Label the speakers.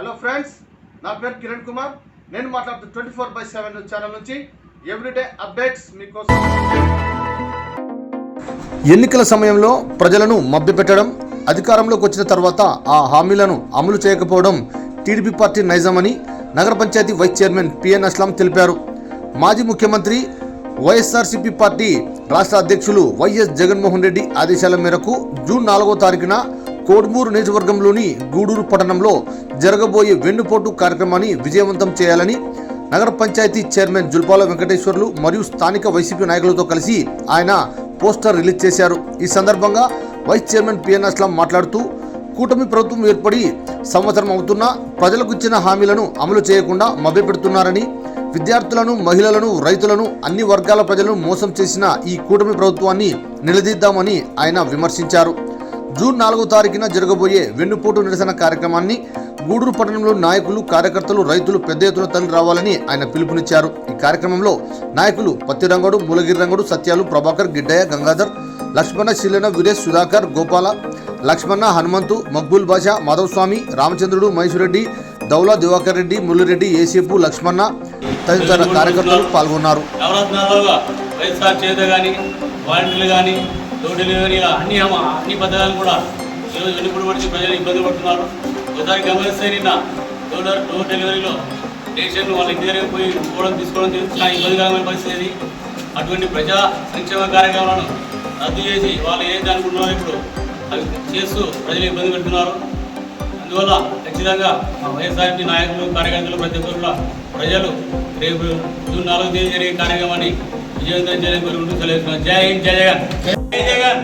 Speaker 1: Hello friends నా పేరు కిరణ్ కుమార్. నేను మాట్లాడుతూ twenty four by seven channel నుంచి ఎవ్రీడే అప్డేట్స్ మీకోసం. ఎన్నికల సమయంలో ప్రజలను మభ్యపెట్టడం అధికారంలోకి వచ్చిన తర్వాత ఆ హామీలను అమలు చేయకపోవడం టీడీపీ పార్టీ నైజమని నగర panchayat vice chairman PN Aslam తెలిపారు. మాజీ ముఖ్యమంత్రి వైఎస్ఆర్సీపీ పార్టీ రాష్ట్ర అధ్యక్షులు వైఎస్ జగన్మోహన్ రెడ్డి ఆదేశాల మేరకు జూన్ నాలుగో తారీఖున కోడ్మూరు నియోజకవర్గంలోని గూడూరు పట్టణంలో జరగబోయే వెన్నుపోటు కార్యక్రమాన్ని విజయవంతం చేయాలని నగర పంచాయతీ చైర్మన్ జుల్పాల వెంకటేశ్వర్లు మరియు స్థానిక వైసీపీ నాయకులతో కలిసి ఆయన పోస్టర్ రిలీజ్ చేశారు. ఈ సందర్భంగా వైస్ చైర్మన్ పిఎన్ అస్లాం మాట్లాడుతూ కూటమి ప్రభుత్వం ఏర్పడి సంవత్సరం అవుతున్నా ప్రజలకు ఇచ్చిన హామీలను అమలు చేయకుండా మభ్యపెడుతున్నారని విద్యార్థులను మహిళలను రైతులను అన్ని వర్గాల ప్రజలను మోసం చేసిన ఈ కూటమి ప్రభుత్వాన్ని నిలదీద్దామని ఆయన విమర్శించారు. జూన్ నాలుగో తారీఖున జరగబోయే వెన్నుపోటు నిరసన కార్యక్రమాన్ని గూడూరు పట్టణంలో నాయకులు కార్యకర్తలు రైతులు పెద్ద ఎత్తున తరలి రావాలని ఆయన పిలుపునిచ్చారు. ఈ కార్యక్రమంలో నాయకులు పత్తిరంగడు మూలగిరి రంగడు సత్యాలు ప్రభాకర్ గిడ్డయ్య గంగాధర్ లక్ష్మణ శిలన వీరేష్ సుధాకర్ గోపాల లక్ష్మణ హనుమంతు మక్బూల్ బాషా మాధవస్వామి రామచంద్రుడు మహేశ్వరెడ్డి దౌలా దివాకర్ రెడ్డి మురళిరెడ్డి ఏసేపు లక్ష్మణ తదితర కార్యకర్తలు పాల్గొన్నారు.
Speaker 2: డోర్ డెలివరీ అన్ని అమ- అన్ని పథకాలు కూడా ఈరోజు వెలుపుడు పడిచి ప్రజలు ఇబ్బంది పడుతున్నారు. ఒకసారి గమనిస్తే నిన్న డోర్ డోర్ డెలివరీలో స్టేషన్ వాళ్ళ ఇంటి దగ్గరికి పోయి పోవడం తీసుకోవడం చాలా ఇబ్బందికరమైన పరిస్థితి అటువంటి ప్రజా సంక్షేమ కార్యక్రమాలను రద్దు చేసి వాళ్ళు ఏదైతే అనుకుంటున్నారో ఇప్పుడు అవి చేస్తూ ప్రజలు ఇబ్బంది పెడుతున్నారు. అందువల్ల ఖచ్చితంగా మా వైఎస్ఆర్పీ నాయకులు కార్యకర్తలు ప్రతి ఒక్కరు కూడా ప్రజలు రేపు జూన్ నాలుగు తేదీ జరిగే కార్యక్రమాన్ని విజయవంతం చేయాలని కోరుకుంటూ సెలవు జై హింద్ జై జగన్. జగన్